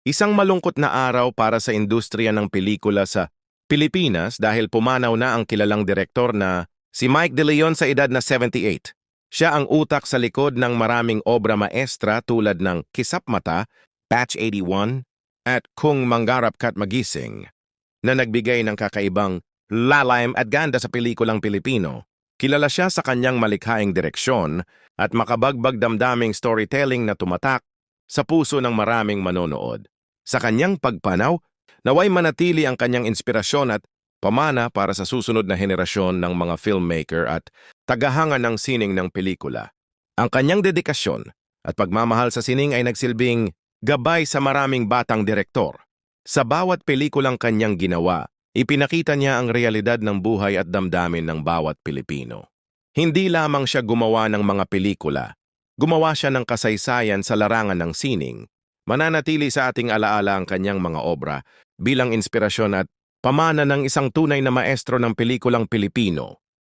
Isang malungkot na araw para sa industriya ng pelikula sa Pilipinas dahil pumanaw na ang kilalang direktor na si Mike De Leon sa edad na 78. Siya ang utak sa likod ng maraming obra maestra tulad ng Kisap Mata, Batch 81, at Kung Mangarap Kat Magising, na nagbigay ng kakaibang lalaim at ganda sa pelikulang Pilipino. Kilala siya sa kanyang malikhaing direksyon at makabagbag damdaming storytelling na tumatak sa puso ng maraming manonood. Sa kanyang pagpanaw, naway manatili ang kanyang inspirasyon at pamana para sa susunod na henerasyon ng mga filmmaker at tagahanga ng sining ng pelikula. Ang kanyang dedikasyon at pagmamahal sa sining ay nagsilbing gabay sa maraming batang direktor. Sa bawat pelikulang kanyang ginawa, ipinakita niya ang realidad ng buhay at damdamin ng bawat Pilipino. Hindi lamang siya gumawa ng mga pelikula, gumawa siya ng kasaysayan sa larangan ng sining. Mananatili sa ating alaala ang kanyang mga obra bilang inspirasyon at pamana ng isang tunay na maestro ng pelikulang Pilipino.